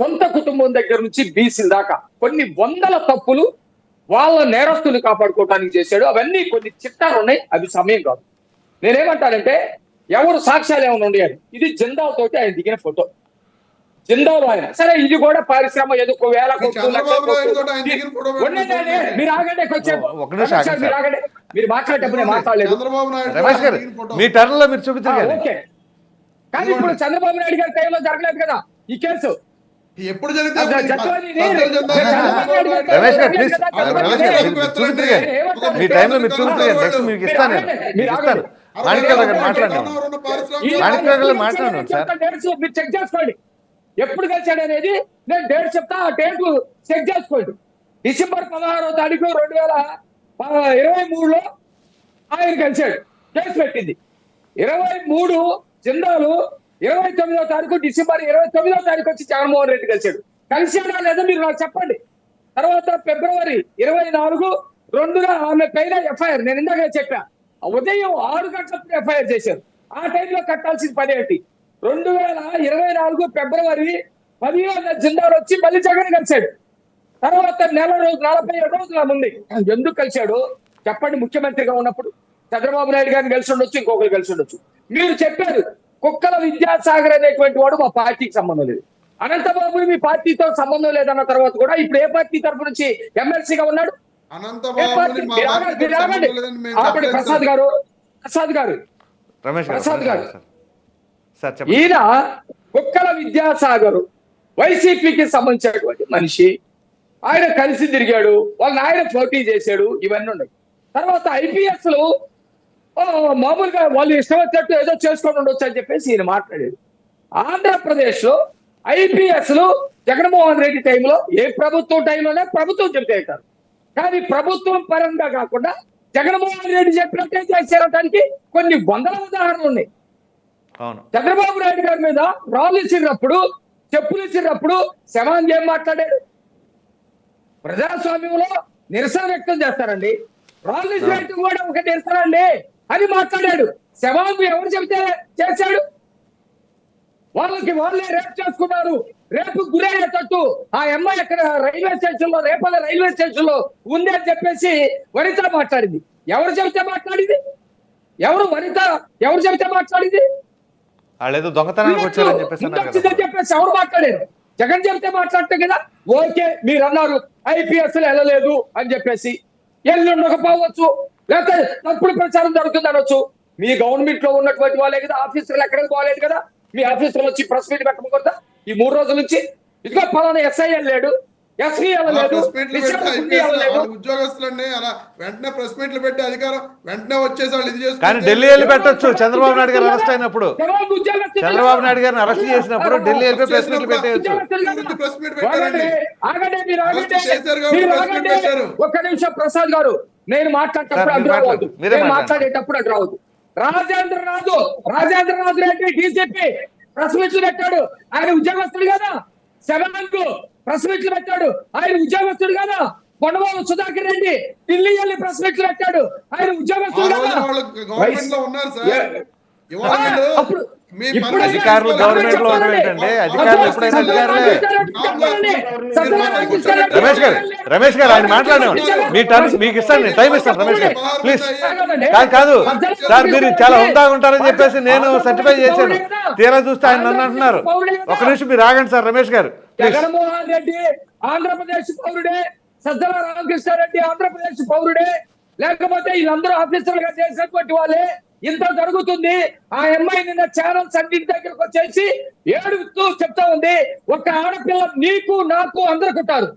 సొంత కుటుంబం దగ్గర నుంచి బీసీల దాకా కొన్ని వందల తప్పులు వాళ్ళ నేరస్తులు కాపాడుకోవడానికి చేశాడు. అవన్నీ కొన్ని చిట్టాలు ఉన్నాయి. అవి సమయం కాదు. నేనేమంటానంటే ఎవరు సాక్ష్యాలు ఏమైనా ఉండేది ఇది జిందాల్ తోటి ఆయన దిగిన ఫోటో. జిందాల్ ఆయన. సరే ఇది కూడా పరిశ్రమ ఏదో ఒక వేల. మీరు ఆగండి మీరు. ఆగండి. మీరు మాట్లాడేటప్పుడు మాట్లాడలేదు. మీ టర్న్లో మీరు చూపించారు కానీ ఇప్పుడు చంద్రబాబు నాయుడు గారి టైంలో జరగలేదు కదా ఈ కేసు. ఎప్పుడు జరిగితే రమేష్ గారు ప్లీజ్ రమేష్ గారు మీ టైంలో మీరు నెక్స్ట్ మీకు ఇస్తాను నేను. మీకు ఇస్తాను. మాణిక్యాల గారు మాట్లాడండి. మాణిక్యాల గారు సార్. మీరు చెక్ చేసుకోండి. ఎప్పుడు కలిసాడు అనేది నేను డేట్ చెప్తా ఆ డేట్ చెక్ చేసుకోండి. డిసెంబర్ పదహారో తారీఖు రెండు వేల ఇరవై మూడులో ఆయన కలిశాడు. కేసు పెట్టింది. ఇరవై మూడు జిందాలు ఇరవై తొమ్మిదో తారీఖు డిసెంబర్ ఇరవై తొమ్మిదో తారీఖు వచ్చి జగన్మోహన్ రెడ్డి కలిశాడు. కలిశాడా లేదా మీరు నాకు చెప్పండి. తర్వాత ఫిబ్రవరి ఇరవై నాలుగు రెండున ఆమె పైన ఎఫ్ఐఆర్. నేను ఇందాక చెప్పా ఉదయం ఆరు గంటలప్పుడు ఎఫ్ఐఆర్ చేశారు. ఆ టైంలో కట్టాల్సిన పని ఏంటి రెండు వేల ఇరవై నాలుగు ఫిబ్రవరి పదిహేను జిల్లాలు వచ్చి మళ్ళీ జగన్ కలిశాడు. తర్వాత నెల రోజు నలభై ఏడు రోజుల ముందు ఎందుకు కలిశాడు? చెప్పండి ముఖ్యమంత్రిగా ఉన్నప్పుడు. చంద్రబాబు నాయుడు గారిని కలిసి ఉండొచ్చు ఇంకొకరు కలిసి ఉండొచ్చు. మీరు చెప్పారు కుక్కల విద్యాసాగర్ అనేటువంటి వాడు మా పార్టీకి సంబంధం లేదు. అనంతబాబు మీ పార్టీతో సంబంధం లేదన్న తర్వాత కూడా ఇప్పుడు ఏ పార్టీ తరపు నుంచి ఎమ్మెల్సీగా ఉన్నాడు? ప్రసాద్. గారు ప్రసాద్ గారు రమేష్ గారు ప్రసాద్ గారు. ఈయన కుక్కల విద్యాసాగర్ వైసీపీకి సంబంధించినటువంటి మనిషి. ఆయన కలిసి తిరిగాడు. వాళ్ళ ఆయన పోటీ చేశాడు. ఇవన్నీ ఉన్నాయి. తర్వాత ఐపీఎస్లు ఆ, మామూలుగా వాళ్ళు ఇష్టం వచ్చినట్టు ఏదో చేసుకొని ఉండొచ్చు అని చెప్పేసి ఈయన మాట్లాడాడు. ఆంధ్రప్రదేశ్లో ఐపీఎస్లు జగన్మోహన్ రెడ్డి టైంలో ఏ ప్రభుత్వం టైంలోనే ప్రభుత్వం చెబితే అంటారు కానీ ప్రభుత్వం పరంగా కాకుండా జగన్మోహన్ రెడ్డి చెప్పినట్టే చేశారటానికి కొన్ని వందల ఉదాహరణలు ఉన్నాయి. చంద్రబాబు నాయుడు గారి మీద రాళ్ళు ఇచ్చినప్పుడు చెప్పులు ఇచ్చినప్పుడు శవాన్ ఏం మాట్లాడాడు? ప్రజాస్వామ్యంలో నిరసన వ్యక్తం చేస్తారండి. రాళ్ళు ఇచ్చినట్టు కూడా ఒక నిరసన అండి. అని మాట్లాడాడు. శవాన్ ఎవరు చెబితే చేశాడు? వాళ్ళకి వాళ్ళే రేపు చేసుకున్నారు. రేపు గురయ్యేటట్టు ఆ అమ్మాయి అక్కడ రైల్వే స్టేషన్లో రేపల రైల్వే స్టేషన్లో ఉంది అని చెప్పేసి వనిత మాట్లాడింది. ఎవరు చెబితే మాట్లాడింది? ఎవరు వనిత? ఎవరు చెబితే మాట్లాడింది? దొంగతనానికి వచ్చారని చెప్పేసి ఎవరు మాట్లాడారు? జగన్ చెబితే మాట్లాడితే కదా? ఓకే మీరు అన్నారు ఐపీఎస్ వెళ్ళలేదు అని చెప్పేసి. ఎల్లు ఉండకపోవచ్చు లేకపోతే తప్పుడు ప్రచారం జరుగుతుంది అనొచ్చు. మీ గవర్నమెంట్లో ఉన్నటువంటి వాళ్ళే కదా ఆఫీసర్లు ఎక్కడికి పోలేదు కదా? మీ ఆఫీసర్లు వచ్చి ప్రెస్ మీట్ పెట్టకూడదా ఈ మూడు రోజుల నుంచి ఇదిగో పలానా ఎస్ఐ అలా వెంటనే ప్రెస్ మీట్లు పెట్టి అధికారం వెంటనే వచ్చేసి వాళ్ళు ఇది చేసుకుంటే- కానీ ఢిల్లీ వెళ్ళి పెట్టొచ్చు. చంద్రబాబు నాయుడు గారు అరెస్ట్ అయినప్పుడు. చంద్రబాబు నాయుడు గారిని అరెస్ట్ చేసినప్పుడు ఢిల్లీ వెళ్ళి ప్రెస్ మీట్లు పెట్టేయచ్చు. గురించి ప్రెస్ మీట్ పెట్టారండి. ఆగండి, ఆగండి, మీరు అరెస్ట్ ఆగండి. చేశారు కాబట్టి మీరు ప్రెస్ మీట్ ఆగండి. పెట్టారు. ఒక్క నిమిషం ప్రసాద్ గారు నేను మాట్లాడేటప్పుడు అడ్డు రావద్దు నేను. మాట్లాడేటప్పుడు అడ్డు రావద్దు రాజేంద్ర రాజు రాజేంద్ర రాజు రెడ్డి డీసీపీ ప్రెస్ మీట్లు పెట్టాడు. ఆయన ఉద్యోగస్తుడు కదా. సెవెన్కు ప్రెస్ మీట్లు పెట్టాడు. ఆయన ఉద్యోగస్తుడు కదా. కొండవాళ్ళు సుధాకర్ రెడ్డి ఢిల్లీ వెళ్ళి ప్రెస్ మీట్లు పెట్టాడు. ఆయన ఉద్యోగస్తుడు కదా. వాళ్ళు గవర్నమెంట్లో ఉన్నారు సార్. ఏ- ఇవాళ ఆ, వీళ్ళు అప్పుడు- అధికారులు. గవర్నమెంట్లో ఏంటండి అధికారులు ఎప్పుడైనా అధికారులే రమేష్ గారు రమేష్ గారు ఆయన మాట్లాడేవాడు మీ టర్న్ మీకు ఇస్తాను నేను టైం ఇస్తాను రమేష్ గారు ప్లీజ్ కాదు కాదు సార్ మీరు చాలా హుందాగా ఉంటారని చెప్పేసి నేను సర్టిఫై చేశాను తీరా చూస్తే ఆయన నన్ను అంటున్నారు ఒక నిమిషం మీరు ఆగండి సార్ రమేష్ గారు జగన్మోహన్ రెడ్డి ఆంధ్రప్రదేశ్ పౌరుడే సజ్జల రామకృష్ణారెడ్డి ఆంధ్రప్రదేశ్ పౌరుడే లేకపోతే వీళ్ళందరూ ఆఫీసర్లుగా చేసినటువంటి వాళ్ళే ఇంత జరుగుతుంది. ఆ అమ్మాయి నిన్న ఛానల్స్ అన్నింటి దగ్గరకు వచ్చేసి ఏడుస్తూ చెప్తా ఉంది. ఒక ఆడపిల్ల నీకు నాకు అందరు కుట్టారు.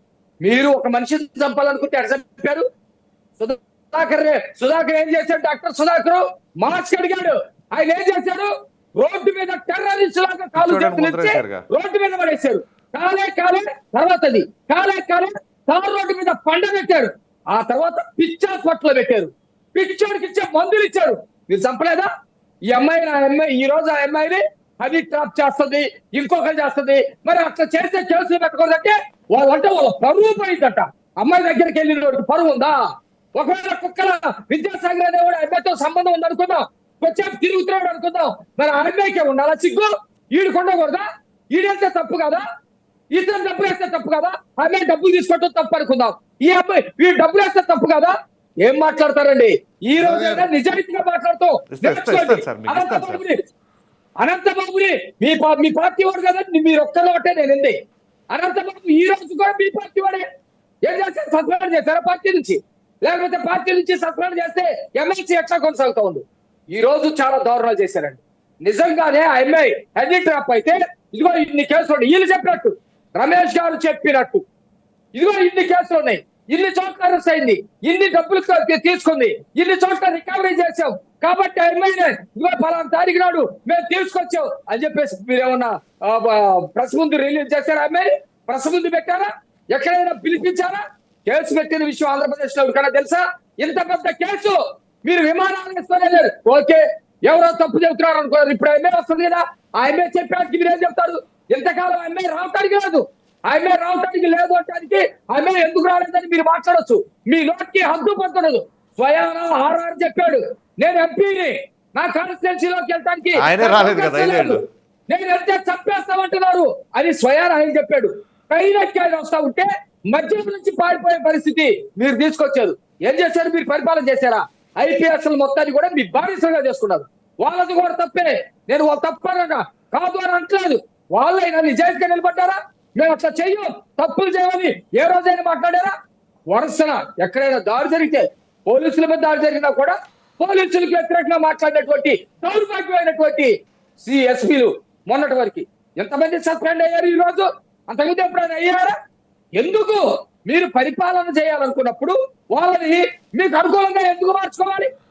మీరు ఒక మనిషిని చంపాలనుకుంటే ఎట్లా చంపారు? సుధాకర్ సుధాకర్ ఏం చేశాడు? డాక్టర్ సుధాకర్ మాస్క్ అడిగాడు. ఆయన ఏం చేశాడు? రోడ్డు మీద టెర్రరిస్ట్ లాగా కాలు. రోడ్డు మీద పడేశారు. కాలే కాలే తర్వాతది కాలే కాలే తార్ రోడ్డు మీద పండ పెట్టారు. ఆ తర్వాత పిచ్చా కొట్లో పెట్టారు. పిచ్చోడికి ఇచ్చే మందులు ఇచ్చారు. మీరు చంపలేదా? ఈ అమ్మాయి నా అమ్మాయి ఈ రోజు ఆ అమ్మాయిని అది ట్రాప్ చేస్తుంది ఇంకొకరు చేస్తుంది. మరి అట్లా చేస్తే కేసులు పెట్టకూడదంటే వాళ్ళంటే వాళ్ళ పరువు పోయిందట. అమ్మాయి దగ్గరికి వెళ్ళిన వాడికి పరువు ఉందా? ఒకవేళ కుక్కల విద్యాసాగర్ అనేవాడు కూడా అమ్మాయితో సంబంధం ఉంది అనుకుందాం వచ్చే తిరుగుతున్నాడు అనుకుందాం. మరి ఆ అమ్మాయికే ఉండాలా సిగ్గు? ఈడు కొండకూడదా ఈడేస్తే తప్పు కదా? ఇతను డబ్బులు వేస్తే తప్పు కదా? అమ్మాయి డబ్బులు తీసుకోవటం తప్పు అనుకుందాం. ఈ అబ్బాయి వీడు డబ్బులు వేస్తే తప్పు కదా? ఏం మాట్లాడతారండి? ఈ రోజైనా నిజాయితీగా మాట్లాడుతూ. అనంతబాబుని మీ మీ పార్టీ వాడు కదా మీరు ఒక్కలో ఒకటే నేను ఉంది. అనంతబాబు ఈ రోజు కూడా మీ పార్టీ వాడే. ఏం చేస్తారు సస్పెండ్ చేశారా పార్టీ నుంచి? లేకపోతే పార్టీ నుంచి సస్పెండ్ చేస్తే ఎమ్మెల్సీ ఎట్లా కొనసాగుతా ఉంది? ఈ రోజు చాలా దారుణాలు చేశారండి. నిజంగానే ఆ అమ్మాయి హెడ్ ట్రాప్ అయితే ఇదిగో ఇన్ని కేసులు ఉన్నాయి. వీళ్ళు చెప్పినట్టు. రమేష్ గారు చెప్పినట్టు. ఇదిగో ఇన్ని కేసులు ఉన్నాయి. ఇన్ని చోట్ల అరెస్ట్ అయింది ఇన్ని డబ్బులు తీసుకుంది. ఇన్ని చోట్ల రికవరీ చేసాం కాబట్టి ఆ అమ్మాయిని ఇదిగో పలానా తారీఖు నాడు మేము తీసుకొచ్చాం అని చెప్పేసి మీరు ఏమన్నా ప్రెస్ ముందు రిలీజ్ చేశారా అమ్మాయి ప్రెస్ ముందు పెట్టారా? ఎక్కడైనా పిలిపించారా? కేసు పెట్టిన విషయం ఆంధ్రప్రదేశ్లో ఎవరికైనా తెలుసా? ఇంత పెద్ద కేసు! మీరు విమానాలు వేసుకోలేదు ఓకే ఎవరో తప్పు చెబుతున్నారు అనుకోరు ఇప్పుడు ఎమ్మెల్యే వస్తుంది కదా. ఆ ఎంఏ చెప్పడానికి మీరేం చెప్తారు? ఇంతకాలం ఎమ్మెల్యే రావటానికి రాదు. ఆ ఎంఏ రావటానికి లేదు అంటానికి ఎంఏ ఎందుకు రాలేదని మీరు మాట్లాడొచ్చు. మీ నోటికి హద్దు పడుతున్నది. స్వయాన ఆర్ఆర్ చెప్పాడు. నేను ఎంపీని నా కాన్స్టిట్యున్సీలోకి ఐదేళ్ళు. నేను వెళ్తే చంపేస్తామంటున్నారు అని స్వయాన ఆయన చెప్పాడు. కైలకి ఆయన వస్తా ఉంటే మధ్య నుంచి పారిపోయే పరిస్థితి మీరు తీసుకొచ్చారు. ఏం చేశారు? మీరు పరిపాలన చేశారా? ఐపీఎస్ మొత్తాన్ని కూడా మీ బానిసలుగా చేసుకున్నారు. వాళ్ళది కూడా తప్పే. నేను వాళ్ళు తప్పనగా కాదు అని అంటలేదు వాళ్ళైనా నిజాయితీగా నిలబడ్డారా? నేను అట్లా చెయ్యు. తప్పులు చేయమని ఏ రోజైనా మాట్లాడారా? వరుసన ఎక్కడైనా దారి జరిగితే పోలీసుల మీద దారి జరిగినా కూడా పోలీసులకు వ్యతిరేకంగా మాట్లాడినటువంటి దౌర్భాగ్యమైనటువంటి సిఎస్పీలు మొన్నటి వరకు ఎంతమంది సస్పెండ్ అయ్యారు ఈ రోజు? అంతకుముందు ఎప్పుడైనా అయ్యారా? ఎందుకు మీరు పరిపాలన చేయాలనుకున్నప్పుడు వాళ్ళని మీకు అనుకూలంగా ఎందుకు మార్చుకోవాలి?